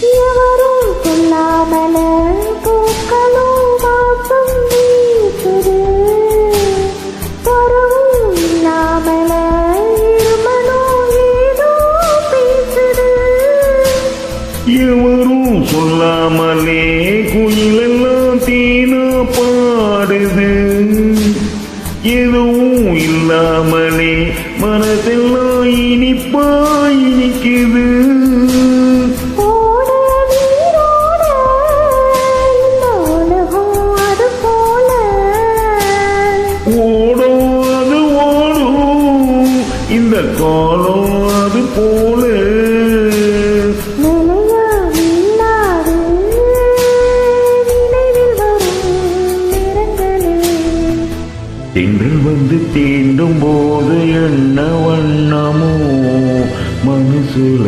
எவரும் சொல்லாமல பூக்களும் வாசம் வீசுது. பருவம் இல்லாமல இருமனும் ஏதோ பேசுது. எவரும் சொல்லாமலே குயிலெல்லாம் தீனா பாடுது. எதுவும் இல்லாமலே மனதெல்லாம் இனிப்பா இனிக்குது இந்த காலம் அது போல. நிலையா வந்து தீண்டும் போது என்ன வண்ணமோ மனசுல.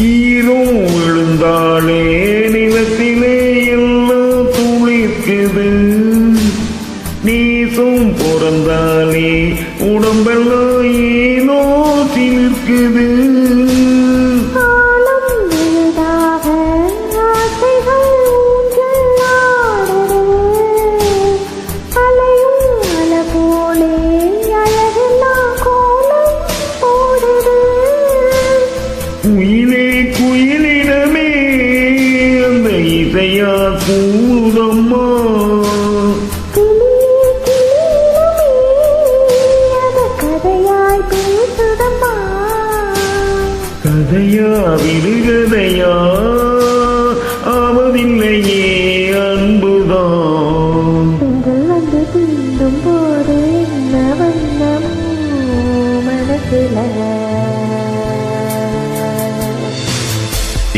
ஈரம் விழுந்தாலே நிலத்திலே எல்லாம் துளிர்க்குது. நீசும் பிறந்தாலே உடம்பெல்லாம் ஏனோ சிலிர்க்குது. அந்த இசையா கூடம்மா. கதையா விடுகதையா ஆவதில்லையே அன்புதான். வந்து தீண்டும் போது என்ன வண்ணம் மனசுல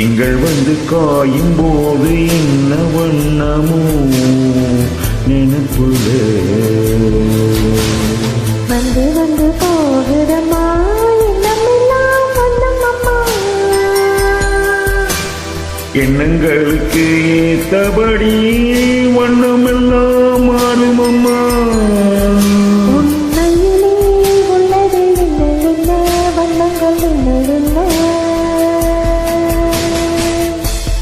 திங்கள் வந்து காயும் போது என்ன வண்ணமோ நினைப்புல வந்து வந்து அம்மா எண்ணங்களுக்கு ஏத்தபடி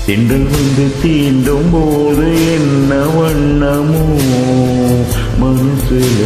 திங்கள் வந்து தீண்டும் போது என்ன வண்ணமோ மனசுல